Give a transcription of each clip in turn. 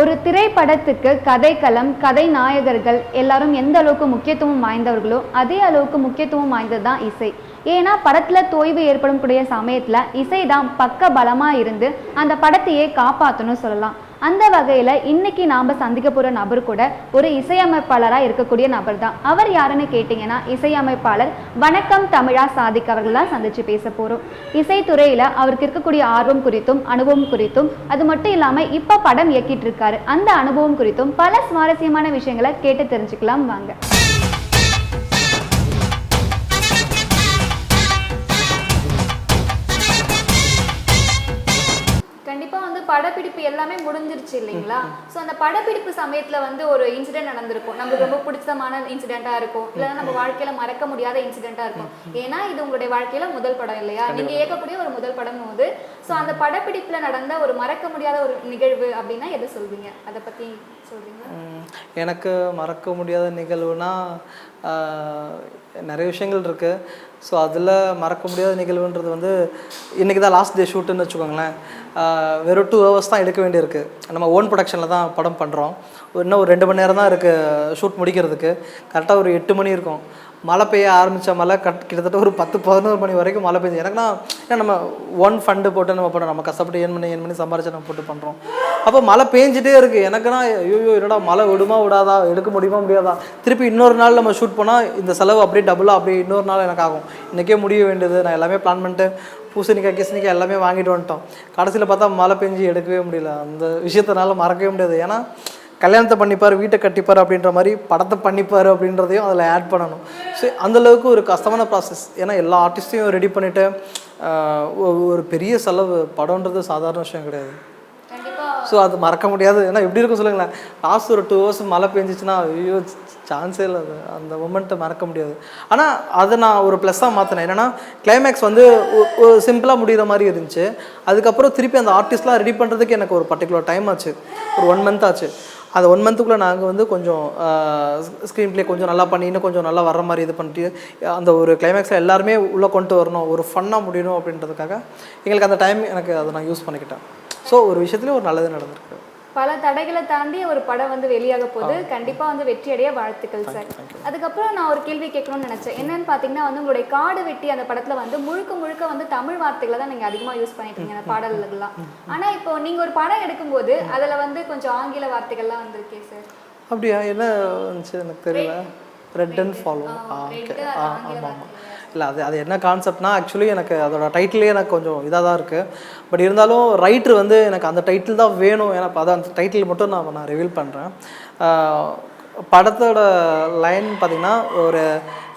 ஒரு திரைப்படத்துக்கு கதைக்களம் கதை நாயகர்கள் எல்லாரும் எந்த அளவுக்கு முக்கியத்துவம் வாய்ந்தவர்களோ அதே அளவுக்கு முக்கியத்துவம் வாய்ந்தது தான் இசை. ஏன்னா படத்தில் தோய்வு ஏற்படும் கூடிய இசை தான் பக்க பலமாக இருந்து அந்த படத்தையே காப்பாற்றணும் சொல்லலாம். அந்த வகையில் இன்னைக்கு நாம் சந்திக்க போகிற நபர் கூட ஒரு இசையமைப்பாளராக இருக்கக்கூடிய நபர் தான் அவர் யாருன்னு கேட்டிங்கன்னா இசையமைப்பாளர் வணக்கம் தமிழா சாதிக் அவர்கள் தான் சந்திச்சு பேச போகிறோம் இசைத்துறையில் அவருக்கு இருக்கக்கூடிய ஆர்வம் குறித்தும் அனுபவம் குறித்தும் அது மட்டும் இல்லாமல் இப்போ படம் இயக்கிட்டு இருக்காரு. அந்த அனுபவம் குறித்தும் பல சுவாரஸ்யமான விஷயங்களை கேட்டு தெரிஞ்சுக்கலாம் வாங்க. படப்பிடிப்பு எல்லாமே முடிஞ்சிருச்சு இல்லைங்களா? ஸோ அந்த படப்பிடிப்பு சமயத்துல வந்து ஒரு இன்சிடென்ட் நடந்திருக்கும். நம்மளுக்கு ரொம்ப பிடிச்சமான இன்சிடென்ட்டா இருக்கும். இல்லைன்னா நம்ம வாழ்க்கையில மறக்க முடியாத இன்சிடென்ட்டா இருக்கும். ஏன்னா இது உங்களுடைய வாழ்க்கையில முதல் படம் இல்லையா? நீங்க இயக்கக்கூடிய ஒரு முதல் படம் போது ஸோ அந்த படப்பிடிப்புல நடந்த ஒரு மறக்க முடியாத ஒரு நிகழ்வு அப்படின்னா எதை சொல்வீங்க? அதை பத்தி சொல்றீங்க ம், எனக்கு மறக்க முடியாத நிகழ்வுனா நிறைய விஷயங்கள் இருக்குது ஸோ அதில் மறக்க முடியாத நிகழ்வுன்றது வந்து இன்றைக்கி தான் லாஸ்ட் டே ஷூட்டுன்னு வச்சுக்கோங்களேன். வெறும் டூ ஹவர்ஸ் தான் எடுக்க வேண்டியிருக்கு. நம்ம ஓன் ப்ரொடக்ஷனில் தான் படம் பண்ணுறோம் இன்னும் ஒரு ரெண்டு மணி நேரம் தான் இருக்குது ஷூட் முடிக்கிறதுக்கு. கரெக்டாக ஒரு எட்டு மணி இருக்கும். மழை பெய்ய ஆரம்பித்த மழை கட் கிட்டத்தட்ட ஒரு பத்து பதினோரு மணி வரைக்கும் மழை பெய்யுது. எனக்குன்னா ஏன்னா நம்ம ஒன் ஃபண்டு போட்டு நம்ம பண்ணுறோம். நம்ம கஷ்டப்பட்டு ஏன் பண்ணி ஏன் பண்ணி சம்பாரிச்சு நம்ம போட்டு பண்ணுறோம். அப்போ மழை பெஞ்சிட்டே இருக்குது எனக்குன்னா ஐயோ என்னடா மழை விடுமா விடாதா? எடுக்க முடியுமா முடியாதா? திருப்பி இன்னொரு நாள் நம்ம ஷூட் பண்ணால் இந்த செலவு அப்படியே டபுளாக அப்படியே இன்னொரு நாள் எனக்கு ஆகும். இன்றைக்கே முடிய வேண்டியது. நான் எல்லாமே பிளான் பண்ணிட்டு பூசணிக்காய் கிசனிக்காய் எல்லாமே வாங்கிட்டு வந்துட்டோம். கடைசியில் பார்த்தா மழை பெஞ்சு எடுக்கவே முடியல. அந்த விஷயத்தினால மறக்கவே முடியாது. ஏன்னா கல்யாணத்தை பண்ணிப்பார் வீட்டை கட்டிப்பார் அப்படின்ற மாதிரி படத்தை பண்ணிப்பார் அப்படின்றதையும் அதில் ஆட் பண்ணணும். ஸோ அந்தளவுக்கு ஒரு கஷ்டமான ப்ராசஸ் ஏன்னா எல்லா ஆர்டிஸ்ட்டையும் ரெடி பண்ணிவிட்டு ஒரு பெரிய செலவு. படம்ன்றது சாதாரண விஷயம் கிடையாது. ஸோ அது மறக்க முடியாது. ஏன்னா எப்படி இருக்கும் சொல்லுங்களேன். லாஸ்ட் ஒரு டூ ஹவர்ஸ் மழை பெஞ்சிச்சுன்னா ஐயோ சான்ஸே இல்லை அது. அந்த மொமெண்ட்டை மறக்க முடியாது. ஆனால் அதை நான் ஒரு ப்ளஸ்ஸாக மாற்றினேன் என்னென்னா கிளைமேக்ஸ் வந்து ஒரு சிம்பிளாக முடிகிற மாதிரி இருந்துச்சு. அதுக்கப்புறம் திருப்பி அந்த ஆர்டிஸ்ட்லாம் ரெடி பண்ணுறதுக்கு எனக்கு ஒரு பர்டிகுலர் டைம் ஆச்சு. ஒரு ஒன் மந்த் ஆச்சு. அந்த ஒன் மந்த்துக்குள்ளே நாங்கள் வந்து கொஞ்சம் ஸ்க்ரீன் ப்ளே கொஞ்சம் நல்லா பண்ணி இன்னும் கொஞ்சம் நல்லா வர்ற மாதிரி இது பண்ணிட்டு அந்த ஒரு கிளைமேக்ஸில் எல்லாருமே உள்ளே கொண்டு வரணும் ஒரு ஃபன்னாக முடியணும் அப்படின்றதுக்காக எங்களுக்கு அந்த டைம் எனக்கு அதை நான் யூஸ் பண்ணிக்கிட்டேன். ஸோ ஒரு விஷயத்துலேயும் ஒரு நல்லது நடந்திருக்கு. பல தடைகளை தாண்டி ஒரு படம் வந்து வெளியாக போகுது. கண்டிப்பா வந்து வெற்றி அடைய வாழ்த்துக்கள் சார் அதுக்கப்புறம் நான் ஒரு கேள்வி கேட்கணும்னு நினைச்சேன். என்னன்னு பாத்தீங்கன்னா வந்து உங்களுடைய காடு வெட்டி அந்த படத்துல வந்து முழுக்க முழுக்க வந்து தமிழ் வார்த்தைகளை தான் நீங்க அதிகமா யூஸ் பண்ணிட்டீங்க அந்த பாடல்கள்லாம். ஆனா இப்போ நீங்க ஒரு படம் எடுக்கும்போது அதுல வந்து கொஞ்சம் ஆங்கில வார்த்தைகள்லாம் வந்திருக்கே சார் அப்படியா? என்ன வந்துச்சு? எனக்கு தெரியல. ரெட் அண்ட் ஃபாலோ ஆ ஓகே ஆ ஆமாம் ஆமாம் இல்லை அது அது என்ன கான்செப்ட்னா ஆக்சுவலி எனக்கு அதோட டைட்டிலே எனக்கு கொஞ்சம் இதாக தான் இருக்குது பட் இருந்தாலும் ரைட்ரு வந்து எனக்கு அந்த டைட்டில் தான் வேணும். ஏன்னா அதை அந்த டைட்டில் மட்டும் நான் நான் ரிவீல் பண்ணுறேன் படத்தோட லைன் பார்த்தீங்கன்னா ஒரு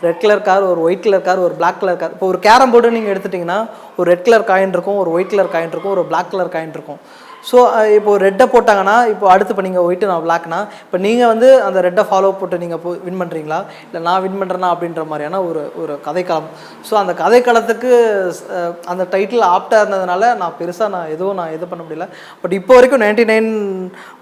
ரெட் கலர் கார் ஒரு ஒயிட் கலர் கார் ஒரு பிளாக் கலர் கார் இப்போ ஒரு கேரம் போர்டு நீங்கள் எடுத்துட்டிங்கன்னா ஒரு ரெட் கலர் காயின் இருக்கும் ஒரு ஒயிட் கலர் காயின் இருக்கும் ஒரு பிளாக் கலர் காயின் இருக்கும். ஸோ uh, இப்போ ரெட்டை போட்டாங்கன்னா இப்போ அடுத்து இப்போ நீங்கள் ஒயிட்டு நான் பிளாக்னா இப்போ நீங்கள் வந்து அந்த ரெட்டை ஃபாலோ போட்டு நீங்கள் போ வின் பண்ணுறீங்களா இல்லை நான் வின் பண்ணுறேன்னா அப்படின்ற மாதிரியான ஒரு ஒரு கதைக்களம். ஸோ அந்த கதைக்களத்துக்கு அந்த டைட்டில் ஆப்டாக இருந்ததுனால நான் பெருசாக நான் எதுவும் நான் இது பண்ண முடியல. பட் இப்போ வரைக்கும் ninety nine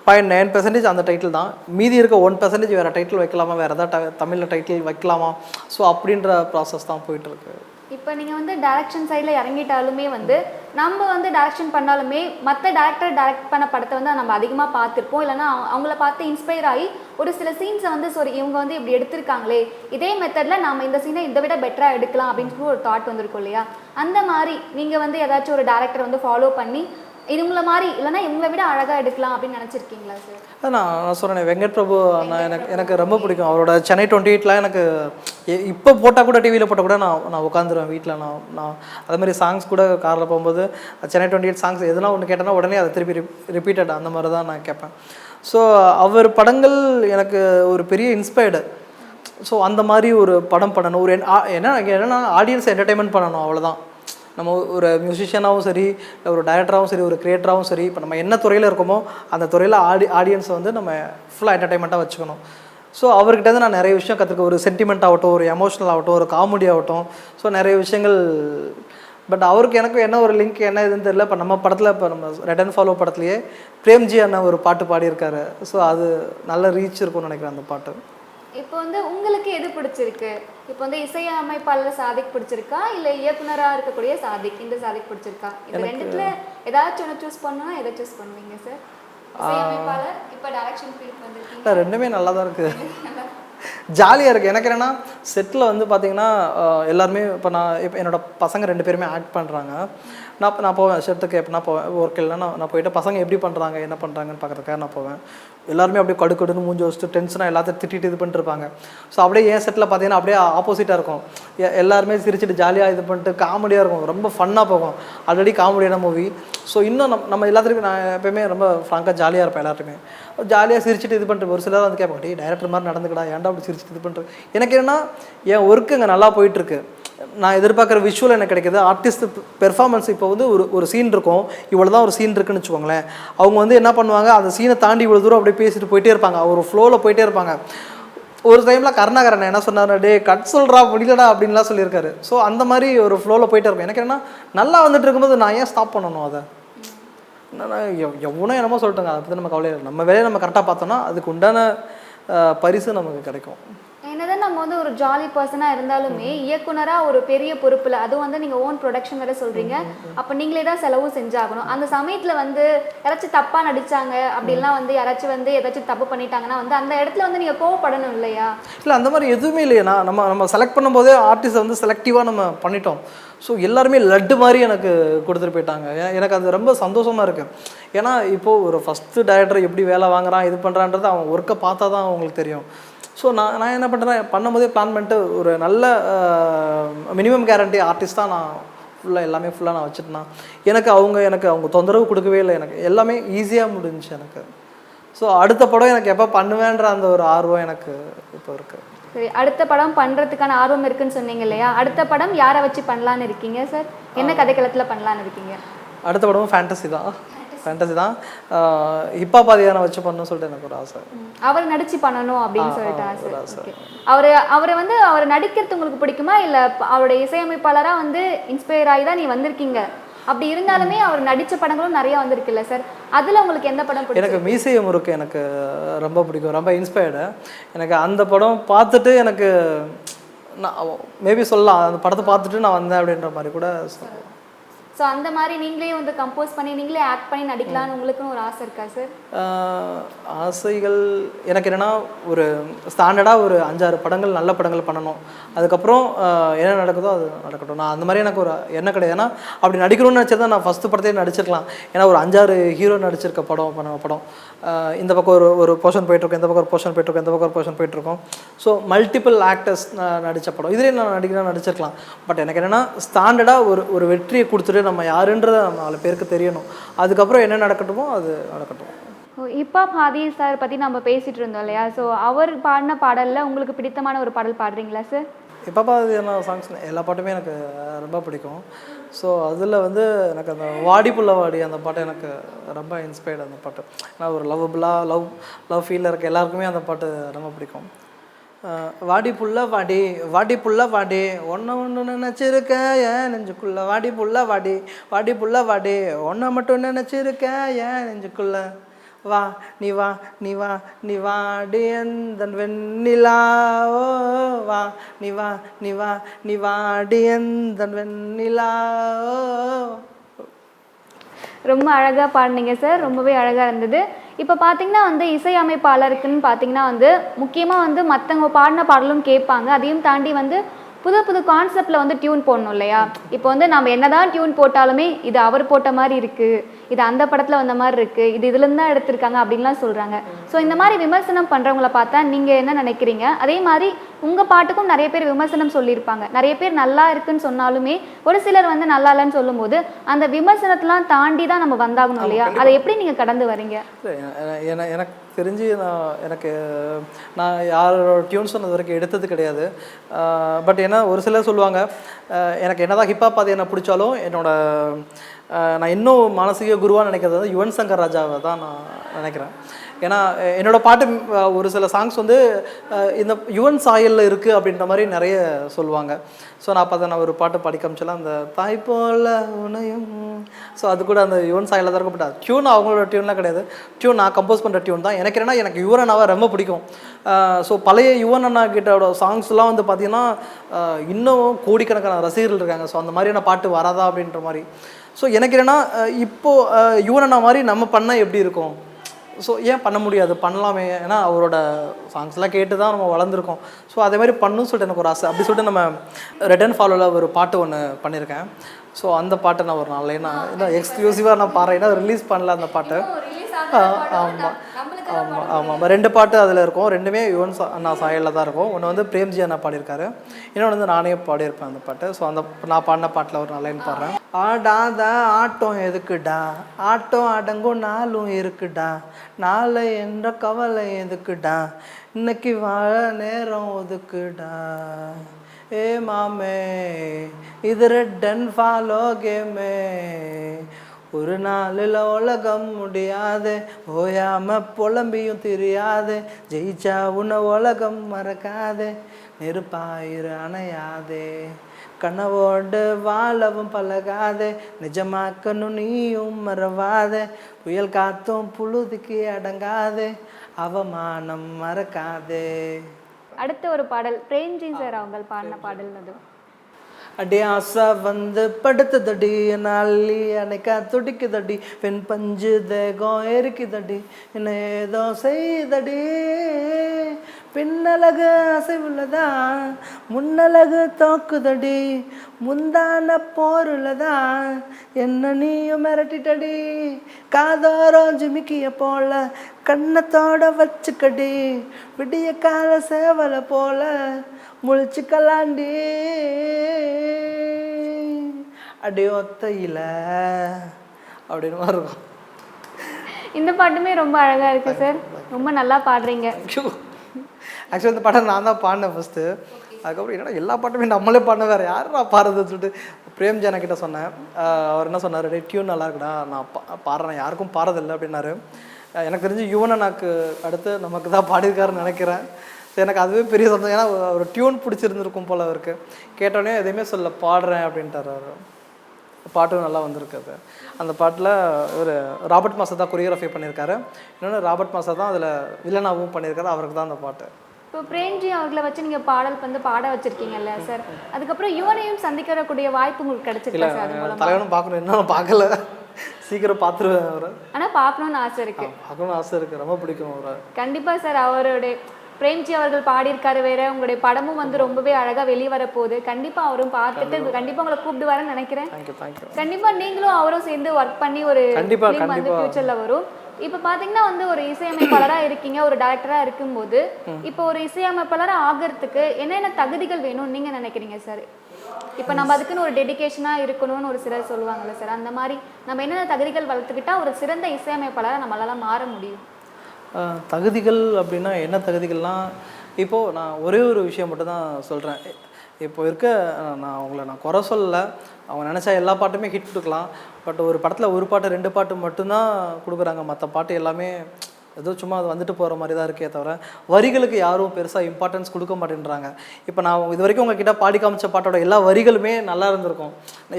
point nine percentage அந்த டைட்டில் தான். மீதி இருக்க ஒன் பெர்சன்டேஜ் வேறு டைட்டில் வைக்கலாமா? வேறு எதாவது தமிழில் டைட்டில் வைக்கலாமா? ஸோ அப்படின்ற ப்ராசஸ் தான் போயிட்டுருக்கு இப்போ நீங்கள் வந்து டேரக்ஷன் சைடில் இறங்கிட்டாலுமே வந்து நம்ம வந்து டைரக்ஷன் பண்ணாலுமே மற்ற டேரக்டர் டைரக்ட் பண்ண படத்தை வந்து நம்ம அதிகமாக பார்த்துருப்போம். இல்லைன்னா அவங்கள பார்த்து இன்ஸ்பயர் ஆகி ஒரு சில சீன்ஸை வந்து சாரி இவங்க வந்து இப்படி எடுத்திருக்காங்களே இதே மெத்தடில் நம்ம இந்த சீனை இதை விட பெட்டராக எடுக்கலாம் அப்படின்னு சொல்லி ஒரு தாட் வந்திருக்கும் இல்லையா? அந்த மாதிரி நீங்கள் வந்து ஏதாச்சும் ஒரு டேரக்டர் வந்து ஃபாலோ பண்ணி இவங்கள மாதிரி இல்லைன்னா இவங்கள விட அழகாக எடுக்கலாம் அப்படின்னு நினச்சிருக்கீங்களா சார் நான் சொல்கிறேன் வெங்கட் பிரபு நான் எனக்கு எனக்கு ரொம்ப பிடிக்கும். அவரோட சென்னை டுவெண்ட்டி எயிட்லாம் எனக்கு இப்போ போட்டால் கூட டிவியில் போட்டால் கூட நான் நான் உட்காந்துருவேன் வீட்டில் நான் நான் அதே மாதிரி சாங்ஸ் கூட காரில் போகும்போது சென்னை டுவெண்ட்டி எயிட் சாங்ஸ் எதுனா ஒன்று கேட்டேன்னா உடனே அதை திருப்பி ரிப்பீட்டட் அந்த மாதிரி தான் நான் கேட்பேன். ஸோ அவர் படங்கள் எனக்கு ஒரு பெரிய இன்ஸ்பயர்டு ஸோ அந்த மாதிரி ஒரு படம் பண்ணணும். ஒரு என்ன என்னன்னா ஆடியன்ஸை என்டர்டைன்மெண்ட் பண்ணணும் அவ்வளோதான் நம்ம ஒரு மியூசிஷியனாகவும் சரி இல்லை ஒரு டைரக்டராகவும் சரி ஒரு கிரியேட்டராகவும் சரி இப்போ நம்ம என்ன துறையில் இருக்கோமோ அந்த துறையில் ஆடி ஆடியன்ஸை வந்து நம்ம ஃபுல்லாக என்டர்டைன்மெண்ட்டாக வச்சுக்கணும். ஸோ அவர்கிட்ட நான் நிறைய விஷயம் கற்றுக்க ஒரு சென்டிமெண்ட் ஆகட்டும் ஒரு எமோஷனல் ஆகட்டும் ஒரு காமெடி ஆகட்டும். ஸோ நிறைய விஷயங்கள் பட் அவருக்கு எனக்கு என்ன ஒரு லிங்க் என்ன இதுன்னு தெரியல. இப்போ நம்ம படத்தில் இப்போ நம்ம ரெட் அண்ட் ஃபாலோ படத்துலேயே பிரேம்ஜி அண்ணன் ஒரு பாட்டு பாடியிருக்காரு. ஸோ அது நல்ல ரீச் இருக்கும்னு நினைக்கிறேன் அந்த பாட்டு. இப்போ வந்து உங்களுக்கு எது பிடிச்சிருக்கு? இப்போ வந்து இசையமைப்பாளர் சாதிக் பிடிச்சிருக்கா? இல்லை இயக்குனரா இருக்கக்கூடிய சாதிக் இந்த சாதிக் பிடிச்சிருக்கா? இது ரெண்டுத்துல ஏதாச்சும் ஒன்று சூஸ் பண்ணா எதை சூஸ் பண்ணுவீங்க சார் இசையமைப்பாளர் இப்போ டைரக்ஷன் ஃபீல்ட் ரெண்டுமே நல்லா தான் இருக்குது ஜாலியாக இருக்குது எனக்கு என்னென்னா செட்டில் வந்து பார்த்தீங்கன்னா எல்லாருமே இப்போ நான் இப்போ என்னோட பசங்க ரெண்டு பேருமே ஆக்ட் பண்ணுறாங்க நான் நான் போவேன் செட்டுக்கு எப்படின்னா போவேன். ஒர்க் இல்லைன்னா நான் போயிட்டு பசங்க எப்படி பண்ணுறாங்க என்ன பண்ணுறாங்கன்னு பார்க்குறதுக்காக நான் போவேன். எல்லாருமே அப்படியே கடுக்கடுன்னு மூஞ்சி வச்சுட்டு டென்ஷனாக எல்லாத்தையும் திட்டிட்டு இது பண்ணிட்டு இருப்பாங்க ஸோ அப்படியே என் செட்டில் பார்த்தீங்கன்னா அப்படியே ஆப்போசிட்டாக இருக்கும். எல்லாருமே சிரிச்சிட்டு ஜாலியாக இது பண்ணிட்டு காமெடியாக இருக்கும். ரொம்ப ஃபன்னாக போகும். ஆல்ரெடி காமெடியான மூவி ஸோ இன்னும் நம்ம நம்ம எல்லாத்துக்கும் நான் எப்பயுமே ரொம்ப ஃப்ராங்காக ஜாலியாக இருப்பேன் எல்லாருமே ஜாலியாக சிரிச்சிட்டு இது பண்ணுறேன் ஒரு சிலர் வந்து கேட்பாங்க டேய் டைரக்டர் மாதிரி நடந்துக்கடா. ஏன்டா அப்படி சிரிச்சுட்டு இது பண்ணுறது எனக்கு என்னென்னா என் ஒர்க்கு இங்கே நல்லா போயிட்டுருக்கு நான் எதிர்பார்க்குற விஷுவல் எனக்கு கிடைக்கிது. ஆர்டிஸ்ட் பெர்ஃபார்மன்ஸ் இப்போ வந்து ஒரு ஒரு சீன் இருக்கும். இவ்வளோ தான் ஒரு சீன் இருக்குன்னு வச்சுக்கோங்களேன். அவங்க வந்து என்ன பண்ணுவாங்க? அந்த சீனை தாண்டி இவ்வளோ தூரம் அப்படியே பேசிட்டு போயிட்டே இருப்பாங்க. ஒரு ஃப்ளோவில் போயிட்டே இருப்பாங்க. ஒரு டைமில் கருணாகரன் என்ன சொன்னார் டே கட் சொல்கிறா முடியலடா அப்படின்லாம் சொல்லியிருக்காரு. ஸோ அந்த மாதிரி ஒரு ஃப்ளோவில் போயிட்டே இருக்கும். எனக்கு என்ன நல்லா வந்துட்டு இருக்கும்போது நான் ஏன் ஸ்டாப் பண்ணணும் அதை? என்னன்னா எவ் எவ்வளோ என்னமோ சொல்லிட்டுங்க. அதை பற்றி நம்ம கவலை இல்லை. நம்ம வேலையை நம்ம கரெக்டாக பார்த்தோம்னா அதுக்கு உண்டான பரிசு நமக்கு கிடைக்கும். என்னதான் நம்ம வந்து ஒரு ஜாலி பர்சனாக இருந்தாலுமே இயக்குனராக ஒரு பெரிய பொறுப்பில் அதுவும் வந்து நீங்கள் ஓன் ப்ரொடக்ஷன் வேற சொல்கிறீங்க அப்போ நீங்களே தான் செலவும் செஞ்சாகணும். அந்த சமயத்தில் வந்து யாராச்சும் தப்பாக நடிச்சாங்க அப்படிலாம் வந்து யாராச்சும் வந்து ஏதாச்சும் தப்பு பண்ணிட்டாங்கன்னா வந்து அந்த இடத்துல வந்து நீங்கள் கோவப்படணும் இல்லையா? இல்லை அந்த மாதிரி எதுவுமே இல்லையே. நம்ம நம்ம செலக்ட் பண்ணும்போதே ஆர்டிஸ்ட்டை வந்து செலக்டிவாக நம்ம பண்ணிட்டோம். ஸோ எல்லாருமே லட்டு மாதிரி எனக்கு கொடுத்துட்டு போயிட்டாங்க. எனக்கு அது ரொம்ப சந்தோஷமாக இருக்குது ஏன்னா இப்போது ஒரு ஃபஸ்ட்டு டைரக்டர் எப்படி வேலை வாங்குறான் இது பண்ணுறான்றது அவன் ஒர்க்கை பார்த்தா தான் அவங்களுக்கு தெரியும். ஸோ நான் நான் என்ன பண்ணுறேன் பண்ணும்போதே பிளான் பண்ணிட்டு ஒரு நல்ல மினிமம் கேரண்டி ஆர்டிஸ்ட் நான் ஃபுல்லாக எல்லாமே ஃபுல்லாக நான் வச்சுட்டேன் எனக்கு அவங்க எனக்கு அவங்க தொந்தரவு கொடுக்கவே இல்லை. எனக்கு எல்லாமே ஈஸியாக முடிஞ்சுச்சு எனக்கு. ஸோ அடுத்த படம் எனக்கு எப்போ பண்ணுவேன்ற அந்த ஒரு ஆர்வம் எனக்கு இப்போ இருக்குது சரி அடுத்த படம் பண்ணுறதுக்கான ஆர்வம் இருக்குன்னு சொன்னீங்க இல்லையா? அடுத்த படம் யாரை வச்சு பண்ணலான்னு இருக்கீங்க சார் என்ன கதைக்களத்தில் பண்ணலான்னு இருக்கீங்க? அடுத்த படமும் ஃபேண்டசி தான். ஃபேண்டசி தான். ஹிப்பாப் பாதியான வச்சு பண்ணணும்னு சொல்லிட்டு எனக்கு ஒரு ஆசை. அவர் நடிச்சு பண்ணணும் அப்படின்னு சொல்லிட்டு ஆசை. அவர் அவரை வந்து அவர் நடிக்கிறது உங்களுக்கு பிடிக்குமா? இல்லை அவருடைய இசையமைப்பாளரா வந்து இன்ஸ்பயர் ஆகி தான் நீ வந்திருக்கீங்க? அப்படி இருந்தாலுமே அவர் நடிச்ச படங்களும் நிறைய வந்திருக்குல்ல சார்? அதுல உங்களுக்கு எந்த படம் எனக்கு மீசைய முறுக்கு எனக்கு ரொம்ப பிடிக்கும் ரொம்ப இன்ஸ்பயர்டு எனக்கு அந்த படம் பார்த்துட்டு எனக்கு நான் மேபி சொல்லலாம் அந்த படத்தை பார்த்துட்டு நான் வந்தேன் அப்படின்ற மாதிரி கூட சொல்லலாம். ஸோ அந்த மாதிரி நீங்களே வந்து கம்போஸ் பண்ணி நீங்களே ஆக்ட் பண்ணி நடிக்கலாம்னு உங்களுக்குன்னு ஒரு ஆசை இருக்கா சார் ஆசைகள் எனக்கு என்னென்னா ஒரு ஸ்டாண்டர்டாக ஒரு அஞ்சாறு படங்கள் நல்ல படங்கள் பண்ணணும். அதுக்கப்புறம் என்ன நடக்குதோ அது நடக்கட்டும். நான் அந்த மாதிரி எனக்கு ஒரு எண்ணம் கிடையாது. ஏன்னா அப்படி நடிக்கணும்னு நினச்சா நான் ஃபஸ்ட்டு படத்தையே நடிச்சிருக்கலாம். ஏன்னா ஒரு அஞ்சாறு ஹீரோ நடிச்சிருக்க படம் பண்ண படம். இந்த பக்கம் ஒரு ஒரு போர்ஷன் போயிட்டுருக்கும் இந்த பக்கம் ஒரு போர்ஷன் போயிட்டுருக்கும் இந்த பக்கம் ஒரு போர்ஷன் போயிட்டுருக்கும். ஸோ மல்டிபிள் ஆக்டர்ஸ் நடித்த படம். இதுலேயே நான் நடிக்கலாம் நடிச்சிருக்கலாம். பட் எனக்கு என்னென்னா ஸ்டாண்டர்டாக ஒரு ஒரு வெற்றியை கொடுத்துட்டு நம்ம யாருன்றதை நம்ம நாலு பேருக்கு தெரியணும். அதுக்கப்புறம் என்ன நடக்கட்டுமோ அது நடக்கட்டும். ஹிப்ஹாப் ஹாதி சார் பத்தி நம்ம பேசிட்டு இருந்தோம் இல்லையா? ஸோ அவர் பாடின பாடல்ல உங்களுக்கு பிடித்தமான ஒரு பாடல் பாடுறீங்களா சார் இப்போ என்ன சாங்ஸ் எல்லா பாட்டுமே எனக்கு ரொம்ப பிடிக்கும். ஸோ அதில் வந்து எனக்கு அந்த வாடி புள்ள வாடி அந்த பாட்டு எனக்கு ரொம்ப இன்ஸ்பயர்ட் அந்த பாட்டு. நான் ஒரு லவ்வபுளாக லவ் லவ் ஃபீலில் இருக்க எல்லாருக்குமே அந்த பாட்டு ரொம்ப பிடிக்கும். வாடி புள்ள வாடி வாடி புள்ள வாடி ஒன்று ஒன்று நினச்சிருக்க ஏன் நெஞ்சுக்குள்ள? வாடி புள்ள வாடி வாடி புள்ள வாடி ஒன்றை மட்டும் நினச்சிருக்க ஏன் நெஞ்சுக்குள்ள? வா நீ வா நீ வா நீ வாடி எந்தன் வா நீ வா நீ வா நீ வாடி எந்தன் ரொம்ப அழகா பாடினீங்க சார் ரொம்பவே அழகா இருந்தது. இப்போ பார்த்தீங்கன்னா வந்து இசையமைப்பாளருக்குன்னு பார்த்தீங்கன்னா வந்து முக்கியமாக வந்து மற்றவங்க பாடின பாடலும் கேட்பாங்க. அதையும் தாண்டி வந்து புது புது கான்செப்டில் வந்து டியூன் போடணும் இல்லையா? இப்போ வந்து நம்ம என்னதான் டியூன் போட்டாலுமே இது அவர் போட்ட மாதிரி இருக்கு. இது அந்த படத்தில் வந்த மாதிரி இருக்கு. இது இதுலேருந்து தான் எடுத்திருக்காங்க அப்படின்லாம் சொல்கிறாங்க ஸோ இந்த மாதிரி விமர்சனம் பண்ணுறவங்கள பார்த்தா நீங்கள் என்ன நினைக்கிறீங்க? அதே மாதிரி உங்கள் பாட்டுக்கும் நிறைய பேர் விமர்சனம் சொல்லியிருப்பாங்க. நிறைய பேர் நல்லா இருக்குன்னு சொன்னாலுமே ஒரு சிலர் வந்து நல்லா இல்லைன்னு சொல்லும்போது அந்த விமர்சனத்தெல்லாம் தாண்டி தான் நம்ம வந்தாகணும் இல்லையா? அதை எப்படி நீங்கள் கடந்து வரீங்க? எனக்கு தெரிஞ்சு நான் எனக்கு நான் யாரோட டியூன் சொன்னது வரைக்கும் எடுத்தது கிடையாது. பட் ஏன்னா ஒரு சிலர் சொல்லுவாங்க எனக்கு என்னதான் ஹிப்ஹாப் அது என்ன பிடிச்சாலும் என்னோட நான் இன்னும் மானசீக குருவாக நினைக்கிறது வந்து யுவன் சங்கர் ராஜாவை தான் நான் நினைக்கிறேன். ஏன்னா என்னோடய என்னோட பாட்டு ஒரு சில சாங்ஸ் வந்து இந்த யுவன் சாயலில் இருக்குது அப்படின்ற மாதிரி நிறைய சொல்லுவாங்க. ஸோ நான் அப்போ நான் ஒரு பாட்டு படிக்க காமிச்சலாம் அந்த தாய் போல உனையும் ஸோ அது கூட அந்த யுவன் சாயலில் தான் இருக்கப்பட்ட டியூன் அவங்களோட டியூன்லாம் கிடையாது. டியூன் நான் கம்போஸ் பண்ணுற டியூன் தான். எனக்கு என்னென்னா எனக்கு யுவன் அண்ணாவை ரொம்ப பிடிக்கும். ஸோ பழைய யுவன் அண்ணா கிட்டோட சாங்ஸ்லாம் வந்து பார்த்தீங்கன்னா இன்னும் கோடிக்கணக்கான ரசிகர்கள் இருக்காங்க. ஸோ அந்த மாதிரியான பாட்டு வராதா அப்படின்ற மாதிரி. ஸோ எனக்கு என்னென்னா இப்போது யுவன் அண்ணா மாதிரி நம்ம பண்ணால் எப்படி இருக்கும்? ஸோ ஏன் பண்ண முடியாது? பண்ணலாமே. ஏன்னா அவரோட சாங்ஸ்லாம் கேட்டு தான் நம்ம வளர்ந்துருக்கோம். ஸோ அதே மாதிரி பண்ணணும்னு சொல்லிட்டு எனக்கு ஒரு ஆசை. அப்படி சொல்லிட்டு நம்ம ரெட் அண்ட் ஃபாலோவில் ஒரு பாட்டு ஒன்று பண்ணியிருக்கேன். ஸோ அந்த பாட்டை நான் ஒரு நாள் ஏன்னா இன்னும் எக்ஸ்க்ளூசிவாக நான் பாடுறேன். ஏன்னா ரிலீஸ் பண்ணல அந்த பாட்டு. ஆமாம் ஆமாம் ஆமாம் ரெண்டு பாட்டு அதில் இருக்கும். ரெண்டுமே யுவன் சா அண்ணா சாயலில் தான் இருக்கும். ஒன்று வந்து பிரேம்ஜி அண்ணா பாடியிருக்காரு. இன்னொன்று வந்து நானே பாடியிருப்பேன் அந்த பாட்டு. ஸோ அந்த நான் பாடின பாட்டில் ஒரு நல்ல பாடுறேன். ஆடா தான் ஆட்டம் எதுக்குடா? ஆட்டம் அடங்கும் நாளும் இருக்குடா. நாளை என்ற கவலை எதுக்குடா? இன்னைக்கு வாழ நேரம் ஒதுக்குடா. ஏ மாமே இது ரெட் அண்ட் ஃபாலோ கேமே ஒரு நாளில் உலகம் முடியாது. ஓயாம புலம்பியும் தெரியாது. ஜெயிச்சா உன்னை உலகம் மறக்காது. நெருப்பாயிரு அணையாதே. கனவோடு வாழவும் பழகாதே. நிஜமாக்கணும் நீயும் மறவாதே. புயல் காத்தும் புழுதிக்கு அடங்காதே. அவமானம் மறக்காதே. அடுத்த ஒரு பாடல். பிரேம்ஜி சார் அவங்க பாடின பாடல் அதுவும் அடி ஆசை வந்து படுத்துதடி நாளி அணைக்கா துடிக்குதடி பெண் பஞ்சு தேகம் எரிக்குதடி என்ன ஏதோ செய்தடி. பின்னழகு அசைவுள்ளதா முன்னழகு தோக்குதடி. முந்தான போருள்ளதா என்ன நீயும் மிரட்டிட்டடி? காதோரம் ஜிமிக்கிய போல கண்ணத்தோட வச்சுக்கடி. விடிய கால சேவலை போல முழிச்சுக்கலாண்டி. அடி ஒத்தையில. அப்படின்னு மாதிரி இருக்கும். இந்த பாட்டுமே ரொம்ப அழகா இருக்கு சார் ரொம்ப நல்லா பாடுறீங்க. ஆக்சுவலி இந்த பாட்டை நான் தான் பாடினேன் ஃபஸ்ட்டு அதுக்கப்புறம் என்னடா எல்லா பாட்டுமே நம்மளே பாடின வேறு யாரா பாடுறதுன்னு சொல்லிட்டு பிரேம் ஜானா கிட்ட சொன்னேன். அவர் என்ன சொன்னார் டே டியூன் நல்லா இருக்குடா. நான் பா பாடுறேன். யாருக்கும் பாடுறதில்லை அப்படின்னாரு. எனக்கு தெரிஞ்சு யுவனனாக்கு அடுத்து நமக்கு தான் பாடியிருக்காருன்னு நினைக்கிறேன். எனக்கு அதுவே பெரிய சந்தோஷம். ஏன்னா ஒரு டியூன் பிடிச்சிருந்துருக்கும் போல அவருக்கு கேட்டோடனே எதையுமே சொல்ல பாடுறேன் அப்படின்ட்டார் அவர். பாட்டும் நல்லா வந்திருக்கு அது. அந்த பாட்டில் ஒரு ராபர்ட் மாசா தான் கொரியோகிராஃபி பண்ணியிருக்காரு இன்னொன்று ராபர்ட் மாசா தான் அதில் வில்லனாவும் பண்ணியிருக்காரு அவருக்கு தான் அந்த பாட்டு. இப்போ பிரேம்ஜி அவர்களை வச்சு நீங்க பாடல் வந்து பாட வச்சிருக்கீங்கல்ல சார்? அதுக்கப்புறம் யுவனையும் சந்திக்கக்கூடிய வாய்ப்பு உங்களுக்கு கிடைச்சிருக்கா சார் தலைவனும் பார்க்கணும். இன்னும் பார்க்கல. சீக்கிரம் பார்த்துருவேன் அவரை. ஆனா பார்க்கணும்னு ஆசை இருக்கு. பார்க்கணும்னு ஆசை இருக்குது ரொம்ப பிடிக்கும் அவரை. கண்டிப்பா சார் அவருடைய பிரேம்ஜி அவர்கள் பாடியிருக்காரு வேற. உங்களுடைய படமும் வந்து ரொம்பவே அழகா வெளியே வர போகுது கண்டிப்பா அவரும் பார்த்துட்டு கண்டிப்பா. உங்களை கூப்பிடுவாருன்னு நினைக்கிறேன். தேங்க்யூ தேங்க்யூ கண்டிப்பா நீங்களும் அவரும் சேர்ந்து ஒர்க் பண்ணி ஒரு film வந்து. ஃபியூச்சர்ல வரும். இப்போ பாத்தீங்கன்னா வந்து ஒரு இசையமைப்பாளரா இருக்கீங்க ஒரு டைரக்டரா இருக்கும்போது இப்போ ஒரு இசையமைப்பாளரா ஆகிறதுக்கு என்னென்ன தகுதிகள் வேணும்னு நீங்க நினைக்கிறீங்க சார் இப்போ நம்ம அதுக்குன்னு ஒரு டெடிகேஷனா இருக்கணும்னு ஒரு சிலர் சொல்லுவாங்கல்ல சார் அந்த மாதிரி நம்ம என்னென்ன தகுதிகள் வளர்த்துக்கிட்டா ஒரு சிறந்த இசையமைப்பாளரா நம்மளால மாற முடியும்? தகுதிகள் அப்படின்னா என்ன தகுதிகள்லாம் இப்போது நான் ஒரே ஒரு விஷயம் மட்டும் தான் சொல்கிறேன் இப்போ இருக்க நான் அவங்கள நான் குறை சொல்லலை. அவங்க நினச்சா எல்லா பாட்டுமே ஹிட் கொடுக்கலாம். பட் ஒரு படத்தில் ஒரு பாட்டு ரெண்டு பாட்டு மட்டும்தான் கொடுக்குறாங்க. மற்ற பாட்டு எல்லாமே ஏதோ சும்மா அது வந்துட்டு போகிற மாதிரி தான் இருக்கே தவிர வரிகளுக்கு யாரும் பெருசாக இம்பார்ட்டன்ஸ் கொடுக்க மாட்டேன்றாங்க. இப்போ நான் இது வரைக்கும் உங்ககிட்ட பாடி காமிச்ச பாட்டோட எல்லா வரிகளுமே நல்லா இருந்திருக்கும்.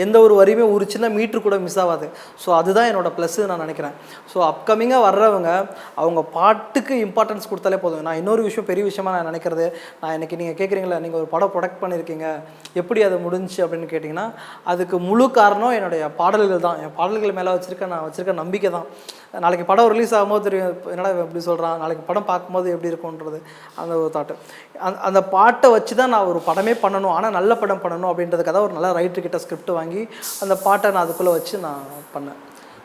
எந்த ஒரு வரியுமே ஒரு சின்ன மீட்ரு கூட மிஸ் ஆகாது. ஸோ அதுதான் என்னோட ப்ளஸ்ஸு நான் நினைக்கிறேன். ஸோ அப்கமிங்காக வர்றவங்க அவங்க பாட்டுக்கு இம்பார்ட்டன்ஸ் கொடுத்தாலே போதும். நான் இன்னொரு விஷயம் பெரிய விஷயமா நான் நினைக்கிறது நான் இன்னைக்கு நீங்கள் கேட்குறீங்களா நீங்கள் ஒரு படம் ப்ரொடக்ட் பண்ணியிருக்கீங்க எப்படி அது முடிஞ்சுச்சு அப்படின்னு கேட்டிங்கன்னா அதுக்கு முழு காரணம் என்னுடைய பாடல்கள் தான். என் பாடல்கள் மேலே வச்சுருக்க நான் வச்சுருக்க நம்பிக்கை தான். நாளைக்கு படம் ரிலீஸ் ஆகும்போது தெரியும் என்னடா என்னடா இவன் சொல்கிறான் நாளைக்கு படம் பார்க்கும்போது எப்படி இருக்கும்ன்றது அந்த ஒரு தாட்டு அந் அந்த பாட்டை வச்சு தான் நான் ஒரு படமே பண்ணணும் ஆனால் நல்ல படம் பண்ணணும் அப்படின்றதுக்காக ஒரு நல்ல ரைட்டர்கிட்ட ஸ்கிரிப்ட் வாங்கி அந்த பாட்டை நான் அதுக்குள்ளே வச்சு நான் பண்ணேன்.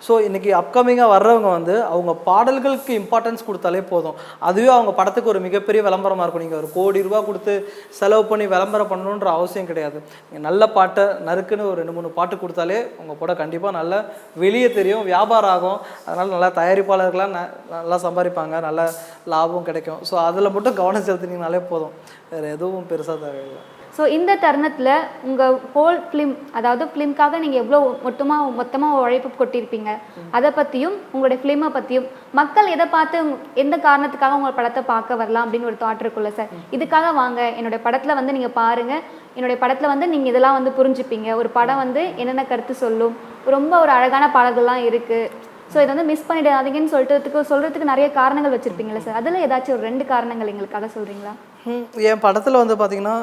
ஸோ இன்றைக்கி அப்கமிங்காக வர்றவங்க வந்து அவங்க பாடல்களுக்கு இம்பார்ட்டன்ஸ் கொடுத்தாலே போதும். அதுவே அவங்க படத்துக்கு ஒரு மிகப்பெரிய விளம்பரமாக இருக்கும். நீங்கள் ஒரு கோடி ரூபா கொடுத்து செலவு பண்ணி விளம்பரம் பண்ணணுன்ற அவசியம் கிடையாது. நீங்கள் நல்ல பாட்டை நறுக்குன்னு ஒரு ரெண்டு மூணு பாட்டு கொடுத்தாலே உங்கள் படம் கண்டிப்பாக நல்ல வெளியே தெரியும் வியாபாரம் ஆகும். அதனால் நல்லா தயாரிப்பாளர்கள்லாம் ந- நல்லா சம்பாதிப்பாங்க. நல்ல லாபம் கிடைக்கும். ஸோ அதில் மட்டும் கவனம் செலுத்தினீங்கனாலே போதும். வேறு எதுவும் பெருசாக தேவையில்லை. ஸோ இந்த தருணத்தில் உங்கள் ஹோல் ஃபிலிம் அதாவது ஃபிலிம்காக நீங்கள் எவ்வளோ மொத்தமாக மொத்தமாக உழைப்பு கொட்டியிருப்பீங்க அதை பற்றியும் உங்களுடைய ஃபிலிமை பற்றியும் மக்கள் எதை பார்த்து எந்த காரணத்துக்காக உங்கள் படத்தை பார்க்க வரலாம் அப்படின்னு ஒரு தாட் இருக்குல்ல சார் இதுக்காக வாங்க என்னுடைய படத்தில் வந்து நீங்கள் பாருங்கள் என்னுடைய படத்தில் வந்து நீங்கள் இதெல்லாம் வந்து புரிஞ்சுப்பீங்க ஒரு படம் வந்து என்னென்ன கருத்து சொல்லும் ரொம்ப ஒரு அழகான பாடல்கள்லாம் இருக்குது ஸோ இதை வந்து மிஸ் பண்ணிடாதீங்கன்னு சொல்லிட்டு சொல்கிறதுக்கு நிறைய காரணங்கள் வச்சுருப்பீங்களா சார் அதில் ஏதாச்சும் ஒரு ரெண்டு காரணங்கள் எங்களுக்காக சொல்கிறீங்களா ம், என் படத்தில் வந்து பார்த்தீங்கன்னா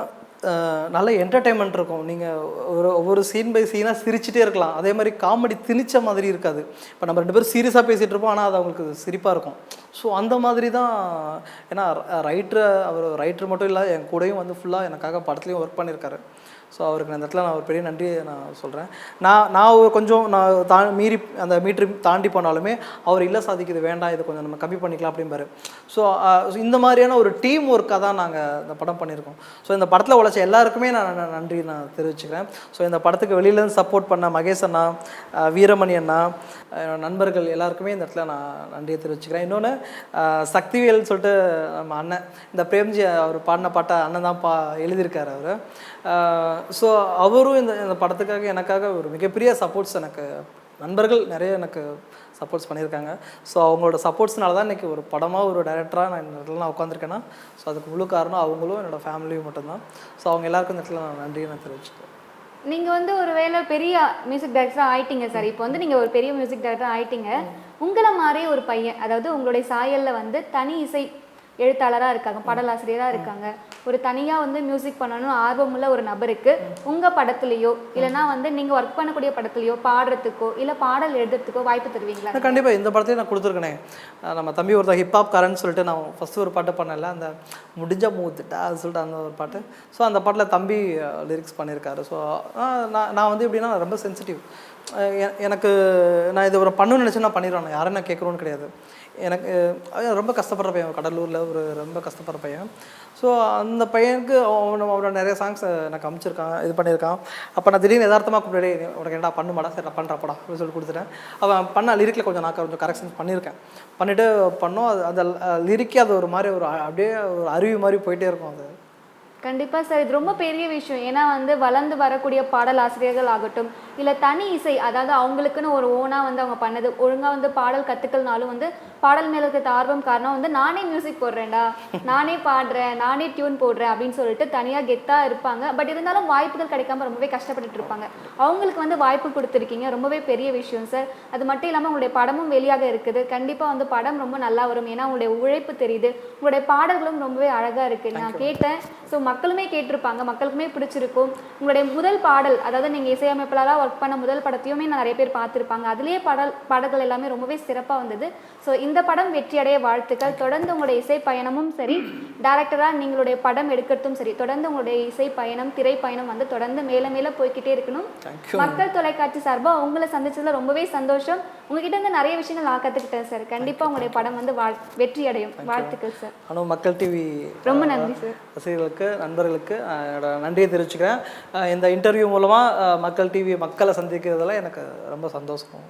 நல்ல என்டர்டைன்மெண்ட் இருக்கும். நீங்கள் ஒரு ஒவ்வொரு சீன் பை சீனாக சிரிச்சுட்டே இருக்கலாம். அதே மாதிரி காமெடி திணிச்ச மாதிரி இருக்காது. இப்போ நம்ம ரெண்டு பேரும் சீரியஸாக பேசிகிட்டு இருப்போம். ஆனால் அது அவங்களுக்கு சிரிப்பாக இருக்கும். ஸோ அந்த மாதிரி தான் ஏன்னா ரைட்டர் அவர் ரைட்டர் மட்டும் இல்லை என் கூடயும் வந்து ஃபுல்லாக எனக்காக படத்துலையும் ஒர்க் பண்ணியிருக்காரு ஸோ அவருக்கு அந்த இடத்துல நான் ஒரு பெரிய நன்றியை நான் சொல்கிறேன் நான் நான் கொஞ்சம் நான் தா மீறி அந்த மீட்ரு தாண்டி போனாலுமே அவர் இல்லை சாதிக்குது வேண்டாம் இதை கொஞ்சம் நம்ம கம்மி பண்ணிக்கலாம் அப்படிம்பாரு. ஸோ இந்த மாதிரியான ஒரு டீம் ஒர்க்காக தான் நாங்கள் இந்த படம் பண்ணியிருக்கோம். ஸோ இந்த படத்தில் உழைச்ச எல்லாருக்குமே நான் நன்றி நான் தெரிவிச்சுக்கிறேன். ஸோ இந்த படத்துக்கு வெளியிலேருந்து சப்போர்ட் பண்ண மகேஷ் அண்ணா வீரமணி அண்ணா நண்பர்கள் எல்லாருக்குமே இந்த இடத்துல நான் நன்றியை தெரிவிச்சுக்கிறேன். இன்னொன்று சக்திவேல் சொல்லிட்டு நம்ம அண்ணன் இந்த பிரேம்ஜி அவர் பாடின பாட்டை அண்ணன் தான் பா எழுதியிருக்காரு அவர். ஸோ அவரும் இந்த இந்த படத்துக்காக எனக்காக ஒரு மிகப்பெரிய சப்போர்ட்ஸ் எனக்கு நண்பர்கள் நிறைய எனக்கு சப்போர்ட்ஸ் பண்ணியிருக்காங்க. ஸோ அவங்களோட சப்போர்ட்ஸ்னால தான் இன்றைக்கி ஒரு படமாக ஒரு டைரக்டராக நான் இந்த இடத்துல நான் உட்காந்துருக்கேன்னா ஸோ அதுக்கு முழு காரணம் அவங்களும் என்னோடய ஃபேமிலியும் மட்டும்தான். ஸோ அவங்க எல்லாருக்கும் இந்த இடத்துல நான் நன்றியை நான் தெரிவிச்சுக்கிறேன். நீங்கள் வந்து ஒரு வேளை பெரிய மியூசிக் டைரக்டராக ஆயிட்டீங்க சார் இப்போ வந்து நீங்கள் ஒரு பெரிய மியூசிக் டைரக்டராக ஆயிட்டீங்க. உங்களை மாதிரியே ஒரு பையன் அதாவது உங்களுடைய சாயலில் வந்து தனி இசை எழுத்தாளரா இருக்காங்க பாடலாசிரியரா இருக்காங்க. ஒரு தனியா வந்து மியூசிக் பண்ணணும் ஆர்வமுள்ள ஒரு நபருக்கு உங்க படத்துலயோ இல்லைன்னா வந்து நீங்க ஒர்க் பண்ணக்கூடிய படத்துலயோ பாடுறதுக்கோ இல்ல பாடல் எழுதுறதுக்கோ வாய்ப்பு தருவீங்களா? கண்டிப்பாக இந்த படத்தையும் நான் கொடுத்துருக்கேனே. நம்ம தம்பி ஒருத்தர் ஹிப்ஹாப் காரன்னு சொல்லிட்டு நான் ஃபஸ்ட்டு ஒரு பாட்டு பண்ணல அந்த முடிஞ்ச மூத்துட்டா அது சொல்லிட்டு அந்த ஒரு பாட்டு. ஸோ அந்த பாட்டில் தம்பி லிரிக்ஸ் பண்ணியிருக்காரு ஸோ நான் நான் வந்து எப்படின்னா ரொம்ப சென்சிட்டிவ் எனக்கு நான் இது ஒரு பண்ணணும்னு நினச்சி நான் பண்ணிடுவேன். யாரும் நான் கேட்குறோன்னு கிடையாது. எனக்கு ரொம்ப கஷ்டப்படுற பையன் கடலூரில் ஒரு ரொம்ப கஷ்டப்படுற பையன். ஸோ அந்த பையனுக்கு அவன் அவனோட நிறைய சாங்ஸ் எனக்கு அமைச்சிருக்கான் இது பண்ணியிருக்கான் அப்போ நான் திடீர்னு யதார்த்தமாக கூப்பிட்டு உனக்கு என்னடா பண்ணுமாடா? சரி நான் பண்ணுறப்படா அப்படின்னு சொல்லி கொடுத்துட்டேன். அவன் பண்ண லிரிக்கில் கொஞ்சம் நான் கொஞ்சம் கரெக்ஷன்ஸ் பண்ணியிருக்கேன். பண்ணிவிட்டு பண்ணோம் அது அந்த லிரிக்கே அது ஒரு மாதிரி ஒரு அப்படியே ஒரு அருவி மாதிரி போயிட்டே இருக்கும் அது. கண்டிப்பா சார். இது ரொம்ப பெரிய விஷயம். ஏன்னா வந்து வளர்ந்து வரக்கூடிய பாடல் ஆசிரியர்கள் ஆகட்டும் இல்ல தனி இசை அதாவது அவங்களுக்குன்னு ஒரு ஓனா வந்து அவங்க பண்ணது ஒழுங்கா வந்து பாடல் கத்துக்கலனாலும் வந்து பாடல் மேல ஆர்வம் காரணம் வந்து நானே மியூசிக் போடுறேன்டா. நானே பாடுறேன் நானே டியூன் போடுறேன் அப்படின்னு சொல்லிட்டு தனியா கெத்தா இருப்பாங்க. பட் இருந்தாலும் வாய்ப்புகள் கிடைக்காம ரொம்பவே கஷ்டப்பட்டுட்டு இருப்பாங்க. அவங்களுக்கு வந்து வாய்ப்பு கொடுத்துருக்கீங்க. ரொம்பவே பெரிய விஷயம் சார். அது மட்டும் இல்லாம உங்களுடைய படமும் வெளியாக இருக்குது. கண்டிப்பா வந்து படம் ரொம்ப நல்லா வரும். ஏன்னா உங்களுடைய உழைப்பு தெரியுது. உங்களுடைய பாடல்களும் ரொம்பவே அழகா இருக்கு. நான் கேட்டேன். ஸோ மக்களுமே கேட்டிருப்பாங்க மக்களுக்குமே பிடிச்சிருக்கும். உங்களுடைய முதல் பாடல் அதாவது நீங்க இசையமைப்பாளராக ஒர்க் பண்ண முதல் படத்தையுமே நான் நிறைய பேர் பார்த்திருப்பாங்க. அதுலயே பாடல் பாடல்கள் எல்லாமே ரொம்பவே சிறப்பா வந்தது. ஸோ இந்த படம் வெற்றியடைய வாழ்த்துக்கள். தொடர்ந்து உங்களுடைய இசை பயணமும் சரி டேரக்டரா நீங்களுடைய படம் எடுக்கிறதும் சரி தொடர்ந்து உங்களுடைய இசை பயணம் திரை பயணம் வந்து தொடர்ந்து மேல மேல போய்க்கிட்டே இருக்கணும். மக்கள் தொலைக்காட்சி சார்பா உங்களை சந்திச்சதுல ரொம்பவே சந்தோஷம். உங்ககிட்ட இருந்து நிறைய விஷயங்கள் நான் கத்துக்கிட்டேன் சார் கண்டிப்பா உங்களுடைய படம் வந்து வாழ்- வெற்றி அடையும் வாழ்த்துக்கள் சார் ஆனால் மக்கள் டிவி ரொம்ப நன்றி சார் ரசிகர்களுக்கு நண்பர்களுக்கு என்னோட நன்றியை தெரிவிச்சுக்கிறேன். இந்த இன்டர்வியூ மூலமாக மக்கள் டிவி மக்களை சந்திக்கிறதுல எனக்கு ரொம்ப சந்தோஷம்.